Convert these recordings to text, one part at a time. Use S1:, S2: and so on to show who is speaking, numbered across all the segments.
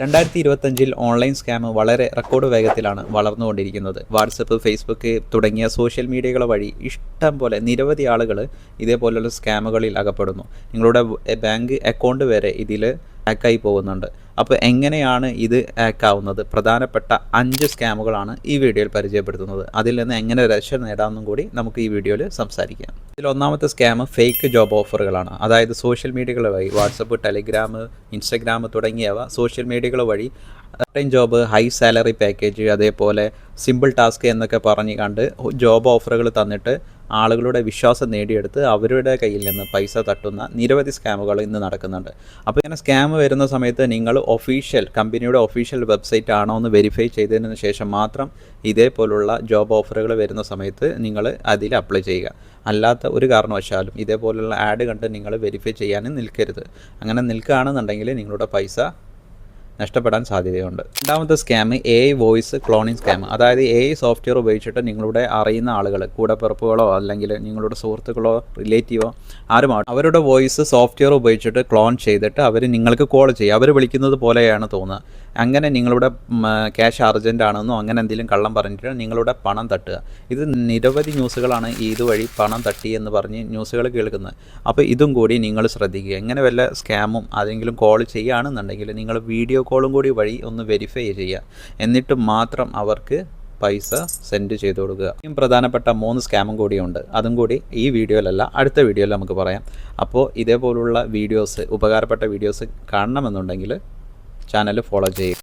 S1: രണ്ടായിരത്തി ഇരുപത്തഞ്ചിൽ online scam വളരെ റെക്കോർഡ് വേഗത്തിലാണ് വളർന്നുകൊണ്ടിരിക്കുന്നത്. വാട്സപ്പ് ഫേസ്ബുക്ക് തുടങ്ങിയ സോഷ്യൽ മീഡിയകൾ വഴി ഇഷ്ടം പോലെ നിരവധി ആളുകൾ ഇതേപോലുള്ള സ്കാമുകളിൽ അകപ്പെടുന്നു. നിങ്ങളുടെ ബാങ്ക് അക്കൗണ്ട് വരെ ഇതിൽ ഹാക്കായി പോകുന്നുണ്ട്. അപ്പോൾ എങ്ങനെയാണ് ഇത് ഹാക്ക് ആവുന്നത്? പ്രധാനപ്പെട്ട അഞ്ച് സ്കാമുകളാണ് ഈ വീഡിയോയിൽ പരിചയപ്പെടുത്തുന്നത്. അതിൽ നിന്ന് എങ്ങനെ രക്ഷ നേടാമെന്നും കൂടി നമുക്ക് ഈ വീഡിയോയിൽ സംസാരിക്കാം. ഇതിൽ ഒന്നാമത്തെ സ്കാം ഫേക്ക് ജോബ് ഓഫറുകളാണ് അതായത് സോഷ്യൽ മീഡിയകൾ വഴി വാട്സപ്പ് ടെലിഗ്രാം ഇൻസ്റ്റഗ്രാം തുടങ്ങിയവ സോഷ്യൽ മീഡിയകൾ വഴി time job high salary package അതേപോലെ സിമ്പിൾ ടാസ്ക് എന്നൊക്കെ പറഞ്ഞ് കണ്ട് ജോബ് ഓഫറുകൾ തന്നിട്ട് ആളുകളുടെ വിശ്വാസം നേടിയെടുത്ത് അവരുടെ കയ്യിൽ നിന്ന് പൈസ തട്ടുന്ന നിരവധി സ്കാമുകൾ ഇന്ന് നടക്കുന്നുണ്ട്. അപ്പോൾ ഇങ്ങനെ സ്കാം വരുന്ന സമയത്ത് നിങ്ങൾ ഒഫീഷ്യൽ കമ്പനിയുടെ ഒഫീഷ്യൽ വെബ്സൈറ്റ് ആണോ എന്ന് വെരിഫൈ ചെയ്തതിന് ശേഷം മാത്രം ഇതേപോലുള്ള ജോബ് ഓഫറുകൾ വരുന്ന സമയത്ത് നിങ്ങൾ അതിൽ അപ്ലൈ ചെയ്യുക. അല്ലാത്ത ഒരു കാരണവശാലും ഇതേപോലുള്ള ആഡ് കണ്ട് നിങ്ങൾ വെരിഫൈ ചെയ്യാനും നിൽക്കരുത്. അങ്ങനെ നിൽക്കുകയാണെന്നുണ്ടെങ്കിൽ നിങ്ങളുടെ പൈസ നഷ്ടപ്പെടാൻ സാധ്യതയുണ്ട്. രണ്ടാമത്തെ scam a voice cloning scam അതായത് എ സോഫ്റ്റ്വെയർ ഉപയോഗിച്ചിട്ട് നിങ്ങളുടെ അറിയുന്ന ആളുകൾ കൂടപ്പിറപ്പുകളോ അല്ലെങ്കിൽ നിങ്ങളുടെ സുഹൃത്തുക്കളോ റിലേറ്റീവോ ആരുമാവട്ടെ അവരുടെ വോയിസ് സോഫ്റ്റ്വെയർ ഉപയോഗിച്ചിട്ട് ക്ലോൺ ചെയ്തിട്ട് അവർ നിങ്ങൾക്ക് കോൾ ചെയ്യും. അവർ വിളിക്കുന്നത് പോലെയാണ് തോന്നുക. അങ്ങനെ നിങ്ങളുടെ ക്യാഷ് അർജന്റ് ആണെന്നോ അങ്ങനെ എന്തെങ്കിലും കള്ളം പറഞ്ഞിട്ട് നിങ്ങളുടെ പണം തട്ടുക. ഇത് നിരവധി ന്യൂസുകളാണ് ഇതുവഴി പണം തട്ടി എന്ന് പറഞ്ഞ് ന്യൂസുകൾ കേൾക്കുന്നത്. അപ്പോൾ ഇതും കൂടി നിങ്ങൾ ശ്രദ്ധിക്കുക. എങ്ങനെ വല്ല സ്കാമും ആരെങ്കിലും കോൾ ചെയ്യുകയാണെന്നുണ്ടെങ്കിൽ നിങ്ങൾ വീഡിയോ കോളും കൂടി വഴി ഒന്ന് വെരിഫൈ ചെയ്യുക. എന്നിട്ട് മാത്രം അവർക്ക് പൈസ സെൻഡ് ചെയ്ത് കൊടുക്കുക. ഇനിയും പ്രധാനപ്പെട്ട മൂന്ന് സ്കാമും കൂടിയുണ്ട്. അതും കൂടി ഈ വീഡിയോയിലല്ല അടുത്ത വീഡിയോയിൽ നമുക്ക് പറയാം. അപ്പോൾ ഇതേപോലുള്ള വീഡിയോസ് ഉപകാരപ്പെട്ട വീഡിയോസ് കാണണമെന്നുണ്ടെങ്കിൽ ചാനൽ ഫോളോ ചെയ്യുക.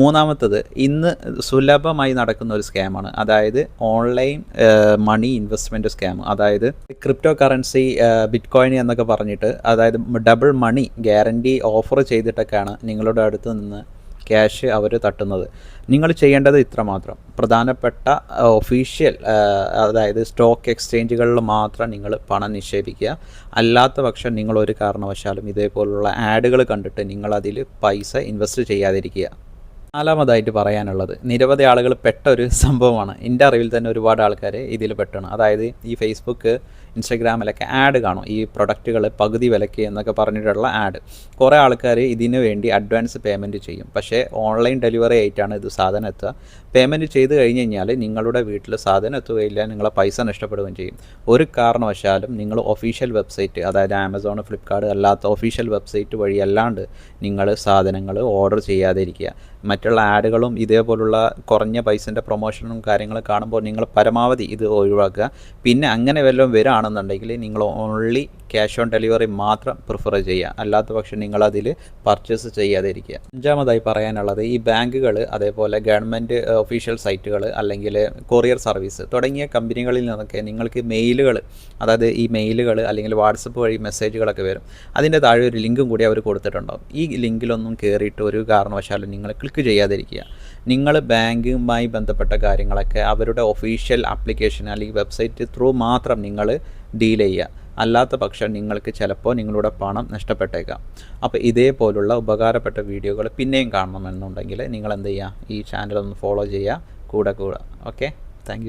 S1: മൂന്നാമത്തത് ഇന്ന് സുലഭമായി നടക്കുന്ന ഒരു സ്കാമാണ്. അതായത് ഓൺലൈൻ മണി ഇൻവെസ്റ്റ്മെന്റ് സ്കാം. അതായത് ക്രിപ്റ്റോ കറൻസി ബിറ്റ് കോയിൻ എന്നൊക്കെ പറഞ്ഞിട്ട് അതായത് ഡബിൾ മണി ഗ്യാരണ്ടി ഓഫർ ചെയ്തിട്ടൊക്കെയാണ് നിങ്ങളുടെ അടുത്ത് നിന്ന് ക്യാഷ് അവർ തട്ടുന്നത്. നിങ്ങൾ ചെയ്യേണ്ടത് ഇത്രമാത്രം പ്രധാനപ്പെട്ട ഒഫീഷ്യൽ അതായത് സ്റ്റോക്ക് എക്സ്ചേഞ്ചുകളിൽ മാത്രം നിങ്ങൾ പണം നിക്ഷേപിക്കുക. അല്ലാത്ത പക്ഷം നിങ്ങൾ ഒരു കാരണവശാലും ഇതേപോലുള്ള ആഡുകൾ കണ്ടിട്ട് നിങ്ങളതിൽ പൈസ ഇൻവെസ്റ്റ് ചെയ്യാതിരിക്കുക. നാലാമതായിട്ട് പറയാനുള്ളത് നിരവധി ആളുകൾ പെട്ട ഒരു സംഭവമാണ്. എന്റെ അറിവിൽ തന്നെ ഒരുപാട് ആൾക്കാർ ഇതിൽ പെട്ടാണ്. അതായത് ഈ ഫേസ്ബുക്ക് ഇൻസ്റ്റഗ്രാമിലൊക്കെ ആഡ് കാണും. ഈ പ്രൊഡക്റ്റുകൾ പകുതി വിലയ്ക്ക് എന്നൊക്കെ പറഞ്ഞിട്ടുള്ള ആഡ് കുറേ ആൾക്കാർ ഇതിന് വേണ്ടി അഡ്വാൻസ് പേയ്മെന്റ് ചെയ്യും. പക്ഷേ ഓൺലൈൻ ഡെലിവറി ആയിട്ടാണ് ഇത് സാധനം എത്തുക. പേയ്മെന്റ് ചെയ്ത് കഴിഞ്ഞ് കഴിഞ്ഞാൽ നിങ്ങളുടെ വീട്ടിൽ സാധനം എത്തുകയില്ല നിങ്ങളെ പൈസ നഷ്ടപ്പെടുകയും ചെയ്യും. ഒരു കാരണവശാലും നിങ്ങൾ ഒഫീഷ്യൽ വെബ്സൈറ്റ് അതായത് ആമസോൺ ഫ്ലിപ്കാർട്ട് അല്ലാത്ത ഒഫീഷ്യൽ വെബ്സൈറ്റ് വഴി അല്ലാണ്ട് നിങ്ങൾ സാധനങ്ങൾ ഓർഡർ ചെയ്യാതിരിക്കുക. മറ്റുള്ള ആഡുകളും ഇതേപോലുള്ള കുറഞ്ഞ പൈസന്റെ പ്രൊമോഷനും കാര്യങ്ങളും കാണുമ്പോൾ നിങ്ങൾ പരമാവധി ഇത് ഒഴിവാക്കുക. പിന്നെ അങ്ങനെ വല്ലതും വരികയാണെന്നുണ്ടെങ്കിൽ നിങ്ങൾ ഓൺലി ക്യാഷ് ഓൺ ഡെലിവറി മാത്രം പ്രിഫർ ചെയ്യുക. അല്ലാത്ത പക്ഷം നിങ്ങളതിൽ പർച്ചേസ് ചെയ്യാതിരിക്കുക. അഞ്ചാമതായി പറയാനുള്ളത് ഈ ബാങ്കുകൾ അതേപോലെ ഗവൺമെന്റ് ഒഫീഷ്യൽ സൈറ്റുകൾ അല്ലെങ്കിൽ കൊറിയർ സർവീസ് തുടങ്ങിയ കമ്പനികളിൽ നിന്നൊക്കെ നിങ്ങൾക്ക് മെയിലുകൾ അതായത് ഈ മെയിലുകൾ അല്ലെങ്കിൽ വാട്സപ്പ് വഴി മെസ്സേജുകളൊക്കെ വരും. അതിന്റെ താഴെ ഒരു ലിങ്കും കൂടി അവർ കൊടുത്തിട്ടുണ്ടാവും. ഈ ലിങ്കിലൊന്നും കയറിയിട്ട് ഒരു കാരണവശാലും നിങ്ങൾ ക്ലിക്ക് ചെയ്യാതിരിക്കുക. നിങ്ങൾ ബാങ്കുമായി ബന്ധപ്പെട്ട കാര്യങ്ങളൊക്കെ അവരുടെ ഒഫീഷ്യൽ ആപ്ലിക്കേഷൻ അല്ലെങ്കിൽ വെബ്സൈറ്റ് ത്രൂ മാത്രം നിങ്ങൾ ഡീൽ ചെയ്യുക. അല്ലാത്ത പക്ഷം നിങ്ങൾക്ക് ചിലപ്പോൾ നിങ്ങളുടെ പണം നഷ്ടപ്പെട്ടേക്കാം. അപ്പോൾ ഇതേപോലുള്ള ഉപകാരപ്പെട്ട വീഡിയോകൾ പിന്നെയും കാണണമെന്നുണ്ടെങ്കിൽ നിങ്ങൾ എന്ത് ചെയ്യുക? ഈ ചാനൽ ഒന്ന് ഫോളോ ചെയ്യുക. കൂടെ കൂടെ. Okay thank